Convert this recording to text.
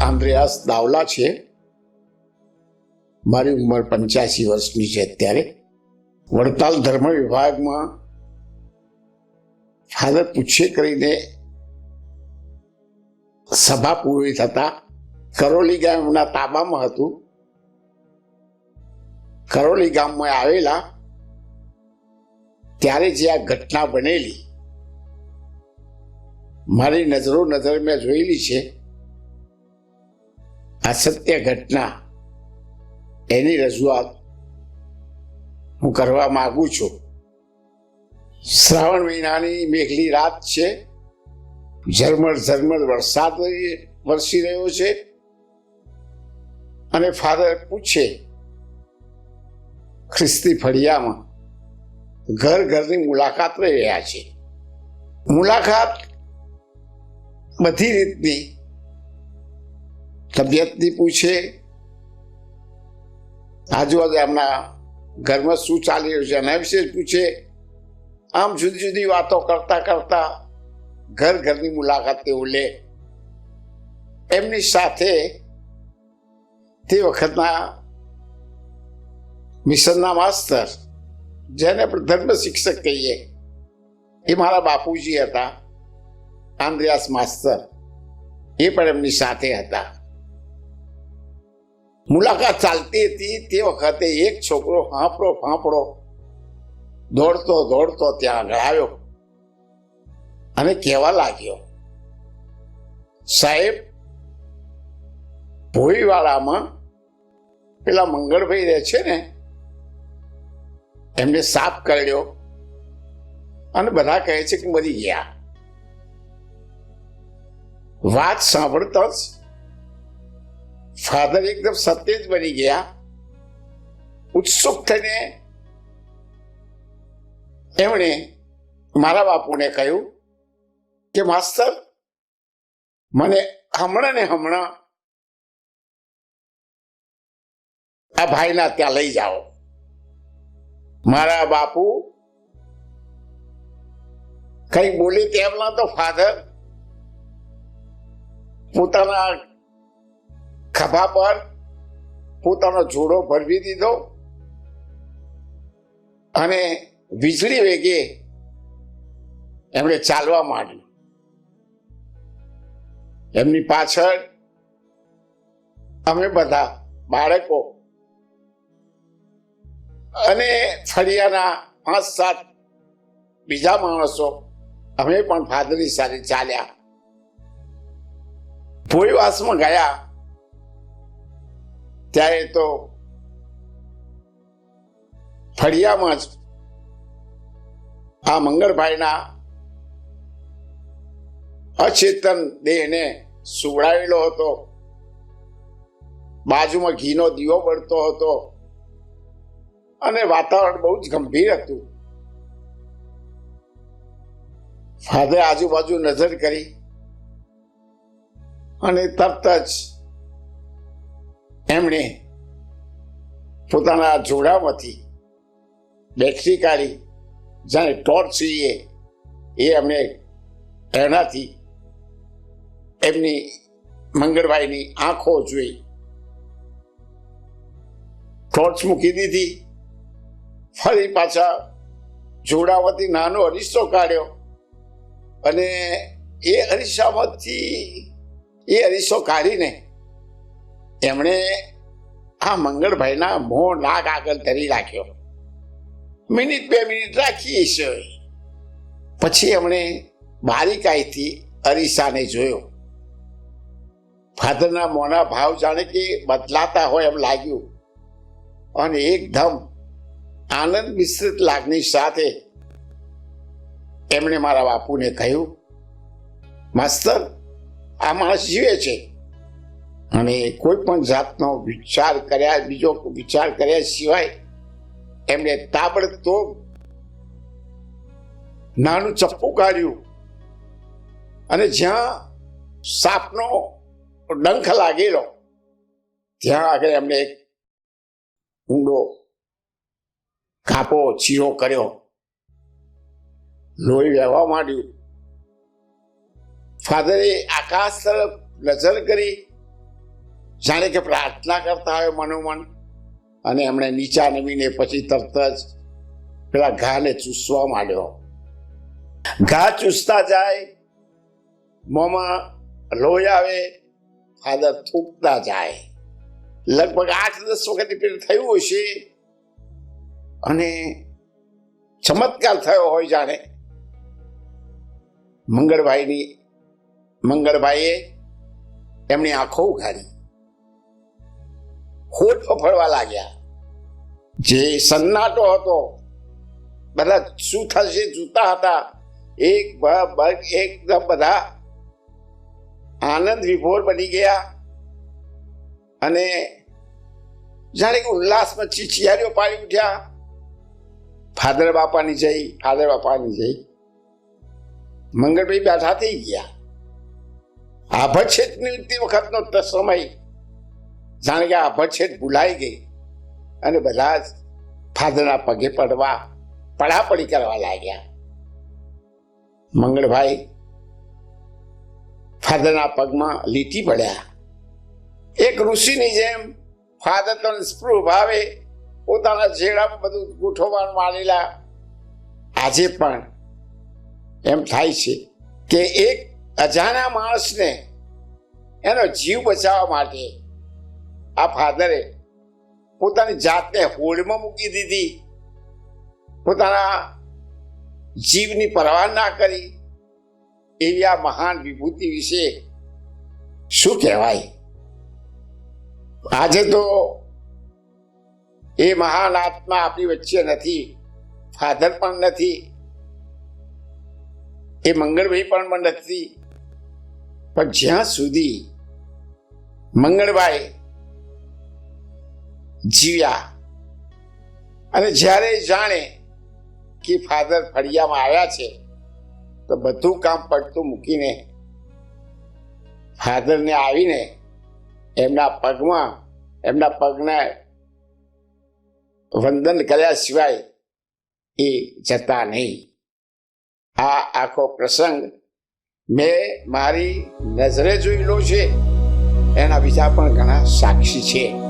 આંદ્રેયાસ દાવલા છે. મારી ઉંમર પંચ્યાસી વર્ષની છે અત્યારે. વડતાલ ધર્મ વિભાગમાં ફાધર પૂછે કરીને સભા પૂરી થતા કરોલી ગામના તાબામાં હતું. કરોલી ગામમાં આવેલા ત્યારે જે આ ઘટના બનેલી, મારી નજરો નજર મેં જોયેલી છે. આ સત્ય ઘટના એની રજૂઆત હું કરવા માંગુ છું. શ્રાવણ મહિનાની મેઘલી રાત છે. ઝરમર ઝરમર વરસાદ વરસી રહ્યો છે. અને ફાધર પૂછે, ખ્રિસ્તી ફળિયામાં ઘર ઘરની મુલાકાત લઈ રહ્યા છે. મુલાકાત બધી રીતની તબિયતની પૂછે. આજુબાજુ એમના ઘરમાં શું ચાલી રહ્યું છે એના વિશે પૂછે. આમ જુદી જુદી વાતો કરતા કરતા ઘર ઘરની મુલાકાત તેઓ લે. એમની સાથે તે વખતના મિશનના માસ્તર, જેને આપણે ધર્મ શિક્ષક કહીએ, એ મારા બાપુજી હતા, આંદ્રિયાસ માસ્તર. એ પણ એમની સાથે હતા. મુલાકાત ચાલતી હતી તે વખતે એક છોકરો હાંપડો ફાંફડો દોડતો દોડતો ત્યાં આગળ આવ્યો. અને કહેવા લાગ્યો, સાહેબ ભોઈવાળામાં પેલા મંગળભાઈ રહે છે ને, એમને સાફ કર્યો અને બધા કહે છે કે મરી ગયા. વાત સાંભળતા જ ફાધર એકદમ સત્ય જ બની ગયા ઉત્સુક થઈને એમણે મારા બાપુને કહ્યું કે માસ્તર મને હમણાં ને હમણાં આ ભાઈના ત્યાં લઈ જાઓ મારા બાપુ કઈ બોલી તેમના તો ફાધર પોતાના ખભા પર પોતાનો જોડો ભરવી દીધો અને વીજળી વેગે એમણે ચાલવા માંડ્યું. એમની પાછળ અમે બધા બાળકો અને ફળિયાના પાંચ સાત બીજા માણસો અમે પણ ફાદરની સાથે ચાલ્યા. ભોયવાસમાં ગયા ત્યારે તો ફળિયામાં જ આ મંગળભાઈના અચેતન દેહને સુવડાવેલો હતો. બાજુમાં ઘીનો દીવો બળતો હતો અને વાતાવરણ બહુ જ ગંભીર હતું. ફાધરે આજુબાજુ નજર કરી અને તરત જ એમણે પોતાના જોડામાંથી બેટરી કાઢી, જાણે ટોર્ચ જોઈએ, એ અમને એનાથી એમની મંગળભાઈની આંખો જોઈ. ટોર્ચ મૂકી દીધી. ફરી પાછા જોડામાંથી નાનો અરીસો કાઢ્યો અને એ અરીસામાંથી એ અરીસો કાઢીને એમણે આ મંગળભાઈના મોં નાક આગળ ધરી રાખ્યો. મિનિટ બે મિનિટ રાખી છે પછી એમણે બારીકાઈથી અરીસાને જોયો. ફાધરના મોના ભાવ જાણે કે બદલાતા હોય એમ લાગ્યું. અને એકદમ આનંદ મિશ્રિત લાગણી સાથે એમણે મારા બાપુને કહ્યું, માસ્તર, આ માણસ જીવે છે. અને કોઈ પણ જાતનો વિચાર કર્યા, બીજો વિચાર કર્યા સિવાય એમણે તાબડતોબ નાનું ચપ્પુ કાઢ્યું. અને જ્યાં સાપનો ડંખ લાગેલો, ત્યાં આગળ એમણે એક ઊંડો કાપો, ચીરો કર્યો. લોહી વહેવા માંડ્યું. ફાધરે આકાશ તરફ નજર કરી. જાણે કે પ્રાર્થના કરતા હોય મનોમન. અને એમણે નીચા નમીને પછી તરત જ પેલા ઘાને ચૂસવા માંડ્યો. ઘા ચૂસતા જાય, મોંમાં લોહી આવે, ફાધર થૂકતા જાય. લગભગ આઠ દસ વખત પેલું થયું હશે અને ચમત્કાર થયો હોય જાણે. મંગળભાઈની, મંગળભાઈએ એમની આંખો ઉઘાડી. હોઠ ફફડવા લાગ્યા. જે સન્નાટો હતો, બધા શું થશે જૂતા હતા. એક એકદમ બધા આનંદ વિભોર બની ગયા. અને જાણે કે ઉલ્લાસમાં ચીચિયારીઓ પાડી ઉઠ્યા. ફાધર બાપાની જઈ ફાધર બાપાની જઈ મંગળભાઈ બેઠા થઈ ગયા. આભડછેદની તે વખતનો સમય જાણે કે આભડછેદ ભૂલાઈ ગઈ. અને બધા જ ફાધરના પગે પડવા, પડાપડી કરવા લાગ્યા. મંગળભાઈ ફાધરના પગમાં લીટી પડ્યા. એક ઋષિની જેમ ફાધર તો સ્પૃહ ભાવે, પોતાના છેડામાં બધું ગોઠવવાનું માનેલા. આજે પણ એમ થાય છે કે એક અજાણ્યા માણસને એનો જીવ બચાવવા માટે આ ફાધરે પોતાની જાતને હોડમાં મૂકી દીધી. પોતાના જીવની પરવા ના કરી. એવી આ મહાન વિભૂતિ વિશે શું કહેવાય? આજે તો એ મહાન આત્મા આપણી વચ્ચે નથી, ફાધર પણ નથી, એ મંગળભાઈ પણ નથી. પણ જ્યાં સુધી મંગળભાઈ જીવ્યા. અને જ્યારે જાણે કે ફાધર ફળિયામાં આવ્યા છે, તો બધું કામ પડતું મૂકીને ફાધરને આવીને એમના પગમાં, એમના પગને વંદન કર્યા સિવાય એ જતા નહીં. આ આખો પ્રસંગ મેં મારી નજરે જોયેલો છે. એના બીજા પણ ઘણા સાક્ષી છે.